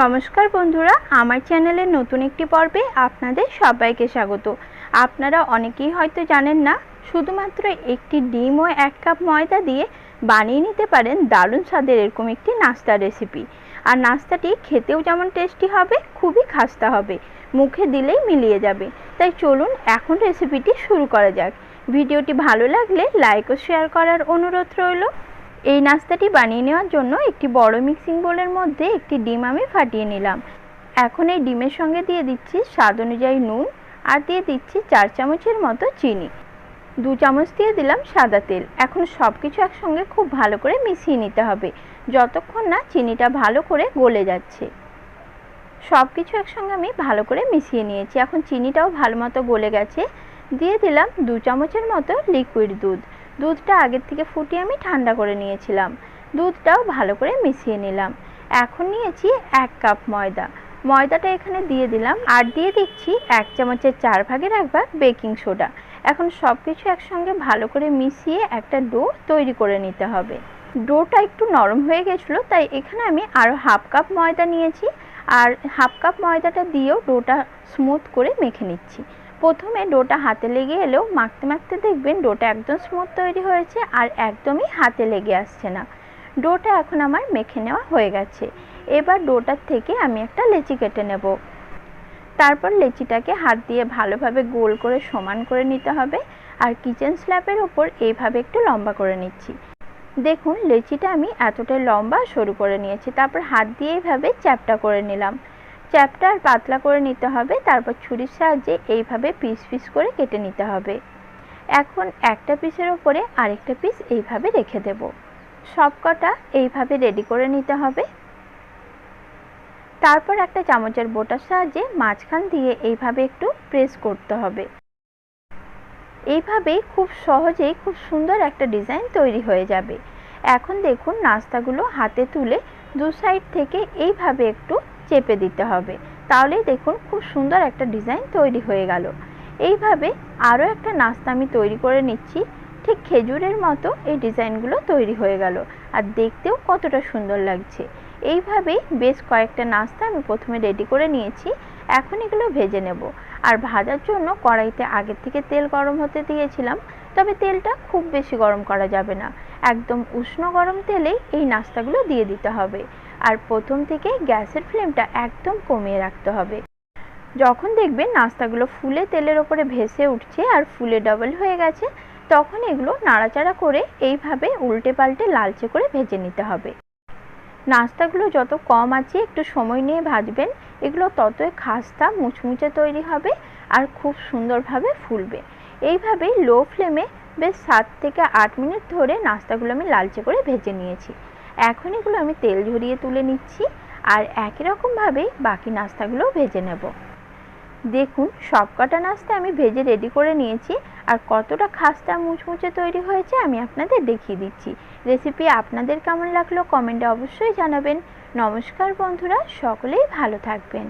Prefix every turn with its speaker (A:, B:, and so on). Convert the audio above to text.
A: নমস্কার বন্ধুরা, আমার চ্যানেলের নতুন একটি পর্বে আপনাদের সবাইকে স্বাগত। আপনারা অনেকেই হয়তো জানেন না, শুধুমাত্র একটি ডিম ও এক কাপ ময়দা দিয়ে বানিয়ে নিতে পারেন দারুণ স্বাদের এরকম একটি নাস্তার রেসিপি আর নাস্তাটি খেতেও যেমন টেস্টি হবে, খুবই খাস্তা হবে, মুখে দিলেই মিলিয়ে যাবে। তাই চলুন এখন রেসিপিটি শুরু করা যাক। ভিডিওটি ভালো লাগলে লাইক ও শেয়ার করার অনুরোধ রইল। এই নাস্তাটি বানিয়ে নেওয়ার জন্য একটি বড় মিক্সিং বোলের মধ্যে একটি ডিম আমি ফাটিয়ে নিলাম। এখন এই ডিমের সঙ্গে দিয়ে দিচ্ছি স্বাদ অনুযায়ী নুন আর দিয়ে দিচ্ছি চার চামচের মতো চিনি। দু চামচ দিয়ে দিলাম সাদা তেল। এখন সব কিছু একসঙ্গে খুব ভালো করে মিশিয়ে নিতে হবে, যতক্ষণ না চিনিটা ভালো করে গলে যাচ্ছে। সব কিছু একসঙ্গে আমি ভালো করে মিশিয়ে নিয়েছি। এখন চিনিটাও ভালো মতো গলে গেছে। দিয়ে দিলাম দু চামচের মতো লিকুইড দুধ। দুধটা আগের থেকে ফুটিয়ে আমি ঠান্ডা করে নিয়েছিলাম। দুধটাও ভালো করে মিশিয়ে নিলাম। এখন নিয়েছি এক কাপ ময়দা। ময়দাটা এখানে দিয়ে দিলাম আর দিয়ে দিচ্ছি এক চামচের চার ভাগের এক ভাগ বেকিং সোডা। এখন সব কিছু একসঙ্গে ভালো করে মিশিয়ে একটা ডো তৈরি করে নিতে হবে। ডোটা একটু নরম হয়ে গেছিল, তাই এখানে আমি আরও হাফ কাপ ময়দা নিয়েছি। আর হাফ কাপ ময়দাটা দিয়েও ডোটা স্মুথ করে মেখে নিচ্ছি। প্রথমে ডোটা হাতে লেগে এলেও মাখতে মাখতে দেখবেন ডোটা একদম স্মুথ তৈরি হয়েছে আর একদমই হাতে লেগে আসছে না। ডোটা এখন আমার মেখে নেওয়া হয়ে গেছে। এবার ডোটার থেকে আমি একটা লেচি কেটে নেব। তারপর লেচিটাকে হাত দিয়ে ভালোভাবে গোল করে সমান করে নিতে হবে আর কিচেন স্ল্যাবের ওপর এইভাবে একটু লম্বা করে নিচ্ছি। দেখুন, লেচিটা আমি এতটাই লম্বা সরু করে নিয়েছি। তারপর হাত দিয়ে এইভাবে চ্যাপটা করে নিলাম। চ্যাপটা পাতলা করে নিতে হবে, তারপর ছুরির সাহায্যে এইভাবে পিস পিস করে কেটে নিতে হবে। এখন একটা পিসের ওপরে আরেকটা পিস এইভাবে রেখে দেব। সবকটা এইভাবে রেডি করে নিতে হবে। তারপর একটা চামচের বোটার সাহায্যে মাঝখান দিয়ে এইভাবে একটু প্রেস করতে হবে। এইভাবেই খুব সহজেই খুব সুন্দর একটা ডিজাইন তৈরি হয়ে যাবে। এখন দেখুন, নাস্তাগুলো হাতে তুলে দু সাইড থেকে এইভাবে একটু চেপে দিতে হবে। তাহলেই দেখুন খুব সুন্দর একটা ডিজাইন তৈরি হয়ে গেল। এইভাবে আরও একটা নাস্তা আমি তৈরি করে নিচ্ছি। ঠিক খেজুরের মতো এই ডিজাইনগুলো তৈরি হয়ে গেল। আর দেখতেও কতটা সুন্দর লাগছে। এইভাবেই বেশ কয়েকটা নাস্তা আমি প্রথমে রেডি করে নিয়েছি। এখন এগুলো ভেজে নেব। আর ভাজার জন্য কড়াইতে আগের থেকে তেল গরম হতে দিয়েছিলাম। তবে তেলটা খুব বেশি গরম করা যাবে না। একদম উষ্ণ গরম তেলেই এই নাস্তাগুলো দিয়ে দিতে হবে। আর প্রথম থেকে গ্যাসের ফ্লেমটা একদম কমিয়ে রাখতে হবে। যখন দেখবেন নাস্তাগুলো ফুলে তেলের ওপরে ভেসে উঠছে আর ফুলে ডাবল হয়ে গেছে, তখন এগুলো নাড়াচাড়া করে এইভাবে উল্টে পাল্টে লালচে করে ভেজে নিতে হবে। নাস্তাগুলো যত কম আছে একটু সময় নিয়ে ভাজবেন, এগুলো ততই খাস্তা মুচমুচে তৈরি হবে আর খুব সুন্দরভাবে ফুলবে। এইভাবে লো ফ্লেমে বেশ সাত থেকে আট মিনিট ধরে নাস্তাগুলো আমি লালচে করে ভেজে নিয়েছি। এখন এগুলো আমি তেল ঝরিয়ে তুলে নিচ্ছি আর একই রকমভাবেই বাকি নাস্তাগুলো ভেজে নেব। দেখুন, সবকটা নাস্তা আমি ভেজে রেডি করে নিয়েছি আর কতটা খাস্তা মুচমুচে তৈরি হয়েছে আমি আপনাদের দেখিয়ে দিচ্ছি। রেসিপি আপনাদের কেমন লাগল কমেন্টে অবশ্যই জানাবেন। নমস্কার বন্ধুরা, সকলেই ভালো থাকবেন।